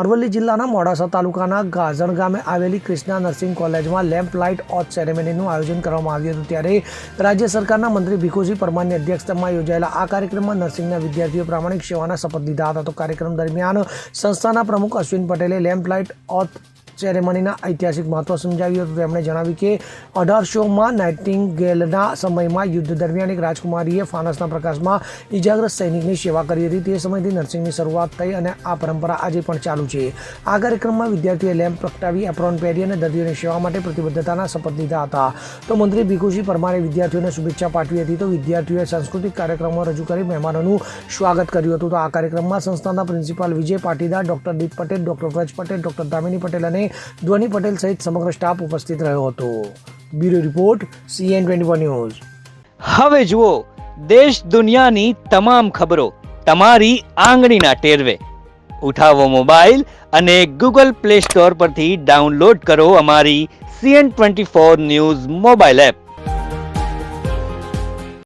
અરવલ્લી જિલ્લાના મોડાસા તાલુકાના ગાજણ ગામે આવેલી કૃષ્ણા નર્સિંગ કોલેજમાં લેમ્પ લાઇટ ઓથ સેરેમનીનું આયોજન કરવામાં આવ્યું હતું ત્યારે રાજ્ય સરકારના મંત્રી ભીખુજી પરમારની અધ્યક્ષતામાં યોજાયેલા આ કાર્યક્રમમાં નર્સિંગના વિદ્યાર્થીઓ પ્રામાણિક સેવાના શપથ લીધા હતા. તો કાર્યક્રમ દરમિયાન સંસ્થાના પ્રમુખ અશ્વિન પટેલે લેમ્પ લાઇટ ઓથ સેરેમનીના ઐતિહાસિક મહત્વ સમજાવ્યું હતું, તેમણે જણાવ્યું કે અઢારસોમાં નાઇટિંગેલના સમયમાં યુદ્ધ દરમિયાન એક રાજકુમારીએ ફાનસના પ્રકાશમાં ઇજાગ્રસ્ત સૈનિકની સેવા કરી હતી. તે સમયથી નર્સિંગની શરૂઆત થઈ અને આ પરંપરા આજે પણ ચાલુ છે. આ કાર્યક્રમમાં વિદ્યાર્થીઓએ લેમ્પ પ્રગટાવી, એપ્રોન પહેરી અને દર્દીઓની સેવા માટે પ્રતિબદ્ધતાના શપથ લીધા હતા. તો મંત્રી ભીખુજી પરમારે વિદ્યાર્થીઓને શુભેચ્છા પાઠવી હતી. તો વિદ્યાર્થીઓએ સાંસ્કૃતિક કાર્યક્રમો રજૂ કરી મહેમાનોનું સ્વાગત કર્યું હતું. તો આ કાર્યક્રમમાં સંસ્થાના principal Vijay Patidar, doctor Deep Patel, doctor Vraj Patel, doctor Damini Patel અને ધ્વની પટેલ સહિત સમગ્ર સ્ટાફ ઉપસ્થિત રહ્યો હતો. Bureau report CN twenty one news. હવે જુઓ, દેશ દુનિયાની તમામ ખબરો તમારી આંગળીના ટેરવે. ઉઠાવો મોબાઈલ અને ગૂગલ પ્લે સ્ટોર પરથી ડાઉનલોડ કરો અમારી CN twenty four news mobile app.